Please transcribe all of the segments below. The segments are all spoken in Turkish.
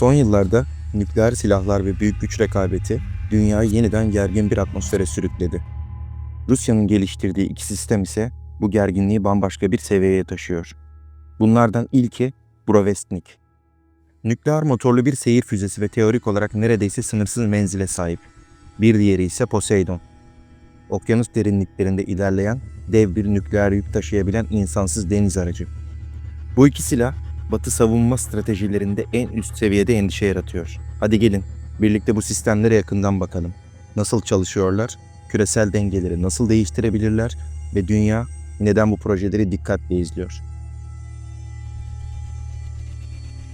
Son yıllarda nükleer silahlar ve büyük güç rekabeti dünyayı yeniden gergin bir atmosfere sürükledi. Rusya'nın geliştirdiği iki sistem ise bu gerginliği bambaşka bir seviyeye taşıyor. Bunlardan ilki Brovestnik. Nükleer motorlu bir seyir füzesi ve teorik olarak neredeyse sınırsız menzile sahip. Bir diğeri ise Poseidon. Okyanus derinliklerinde ilerleyen dev bir nükleer yük taşıyabilen insansız deniz aracı. Bu iki silah Batı savunma stratejilerinde en üst seviyede endişe yaratıyor. Hadi gelin birlikte bu sistemlere yakından bakalım. Nasıl çalışıyorlar, küresel dengeleri nasıl değiştirebilirler ve dünya neden bu projeleri dikkatle izliyor.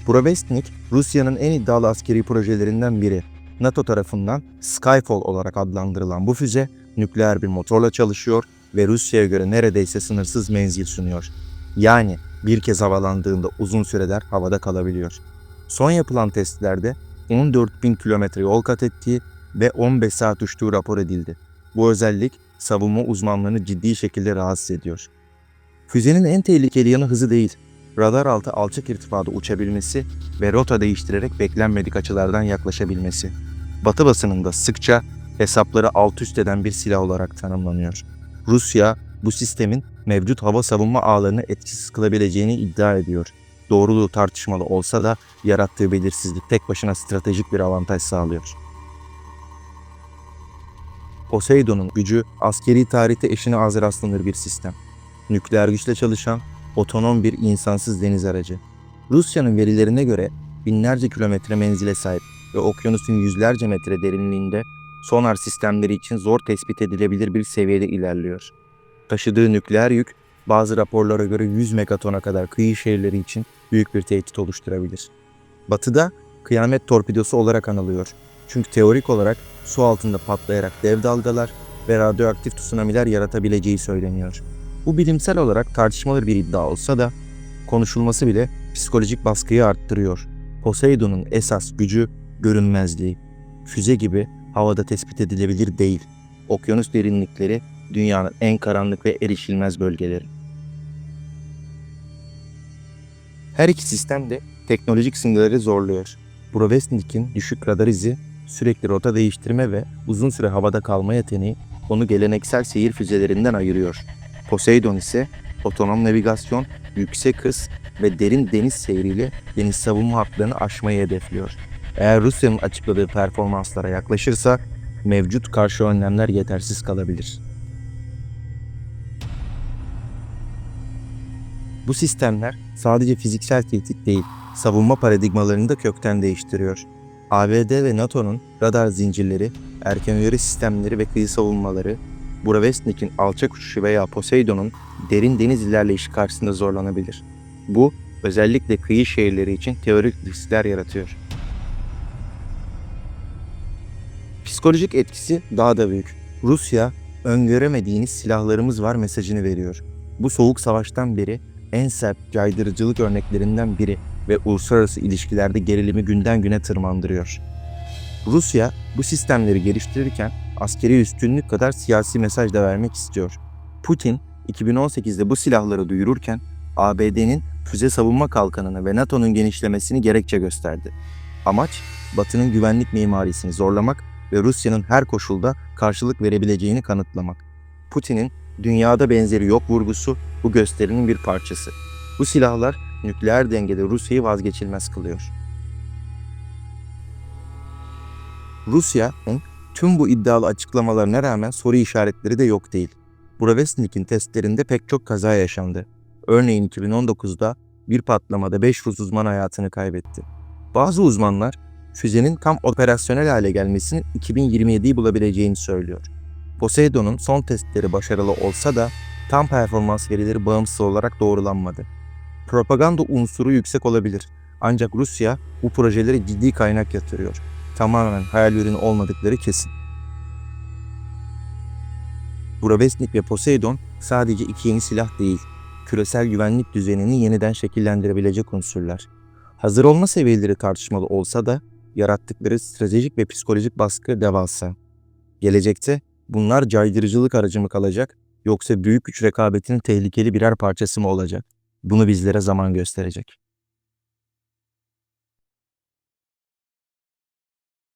Provestnik, Rusya'nın en iddialı askeri projelerinden biri. NATO tarafından Skyfall olarak adlandırılan bu füze nükleer bir motorla çalışıyor ve Rusya'ya göre neredeyse sınırsız menzil sunuyor. Yani bir kez havalandığında uzun süreler havada kalabiliyor. Son yapılan testlerde 14.000 kilometre yol kat ettiği ve 15 saat uçtuğu rapor edildi. Bu özellik savunma uzmanlarını ciddi şekilde rahatsız ediyor. Füzenin en tehlikeli yanı hızı değil, radar altı alçak irtifada uçabilmesi ve rota değiştirerek beklenmedik açılardan yaklaşabilmesi. Batı basınında sıkça hesapları alt üst eden bir silah olarak tanımlanıyor. Rusya bu sistemin mevcut hava savunma ağlarını etkisiz kılabileceğini iddia ediyor. Doğruluğu tartışmalı olsa da yarattığı belirsizlik tek başına stratejik bir avantaj sağlıyor. Poseidon'un gücü askeri tarihte eşine az rastlanır bir sistem. Nükleer güçle çalışan, otonom bir insansız deniz aracı. Rusya'nın verilerine göre binlerce kilometre menzile sahip ve okyanusun yüzlerce metre derinliğinde sonar sistemleri için zor tespit edilebilir bir seviyede ilerliyor. Taşıdığı nükleer yük bazı raporlara göre 100 megatona kadar kıyı şehirleri için büyük bir tehdit oluşturabilir. Batı'da kıyamet torpidosu olarak anılıyor. Çünkü teorik olarak su altında patlayarak dev dalgalar ve radyoaktif tsunamiler yaratabileceği söyleniyor. Bu bilimsel olarak tartışmalı bir iddia olsa da konuşulması bile psikolojik baskıyı arttırıyor. Poseidon'un esas gücü görünmezliği. Füze gibi havada tespit edilebilir değil. Okyanus derinlikleri dünyanın en karanlık ve erişilmez bölgeleri. Her iki sistem de teknolojik sınırları zorluyor. Brovestnik'in düşük radar izi, sürekli rota değiştirme ve uzun süre havada kalma yeteneği onu geleneksel seyir füzelerinden ayırıyor. Poseidon ise otonom navigasyon, yüksek hız ve derin deniz seyriyle deniz savunma hatlarını aşmayı hedefliyor. Eğer Rusya'nın açıkladığı performanslara yaklaşırsa mevcut karşı önlemler yetersiz kalabilir. Bu sistemler sadece fiziksel tehdit değil, savunma paradigmalarını da kökten değiştiriyor. ABD ve NATO'nun radar zincirleri, erken uyarı sistemleri ve kıyı savunmaları, Brovestnik'in alçak uçuşu veya Poseidon'un derin deniz ilerleyişi karşısında zorlanabilir. Bu, özellikle kıyı şehirleri için teorik riskler yaratıyor. Psikolojik etkisi daha da büyük. Rusya, öngöremediğiniz silahlarımız var mesajını veriyor. Bu soğuk savaştan beri en sert caydırıcılık örneklerinden biri ve uluslararası ilişkilerde gerilimi günden güne tırmandırıyor. Rusya bu sistemleri geliştirirken askeri üstünlük kadar siyasi mesaj da vermek istiyor. Putin 2018'de bu silahları duyururken ABD'nin füze savunma kalkanını ve NATO'nun genişlemesini gerekçe gösterdi. Amaç Batı'nın güvenlik mimarisini zorlamak ve Rusya'nın her koşulda karşılık verebileceğini kanıtlamak. Putin'in dünyada benzeri yok vurgusu bu gösterinin bir parçası. Bu silahlar nükleer dengede Rusya'yı vazgeçilmez kılıyor. Rusya'nın tüm bu iddialı açıklamalarına rağmen soru işaretleri de yok değil. Brovestnik'in testlerinde pek çok kaza yaşandı. Örneğin 2019'da bir patlamada 5 Rus uzman hayatını kaybetti. Bazı uzmanlar füzenin tam operasyonel hale gelmesinin 2027'yi bulabileceğini söylüyor. Poseidon'un son testleri başarılı olsa da tam performans verileri bağımsız olarak doğrulanmadı. Propaganda unsuru yüksek olabilir ancak Rusya bu projelere ciddi kaynak yatırıyor. Tamamen hayal ürünü olmadıkları kesin. Brovestnik ve Poseidon sadece iki yeni silah değil, küresel güvenlik düzenini yeniden şekillendirebilecek unsurlar. Hazır olma seviyeleri tartışmalı olsa da yarattıkları stratejik ve psikolojik baskı devasa. Gelecekte bunlar caydırıcılık aracı mı kalacak yoksa büyük güç rekabetinin tehlikeli birer parçası mı olacak? Bunu bizlere zaman gösterecek.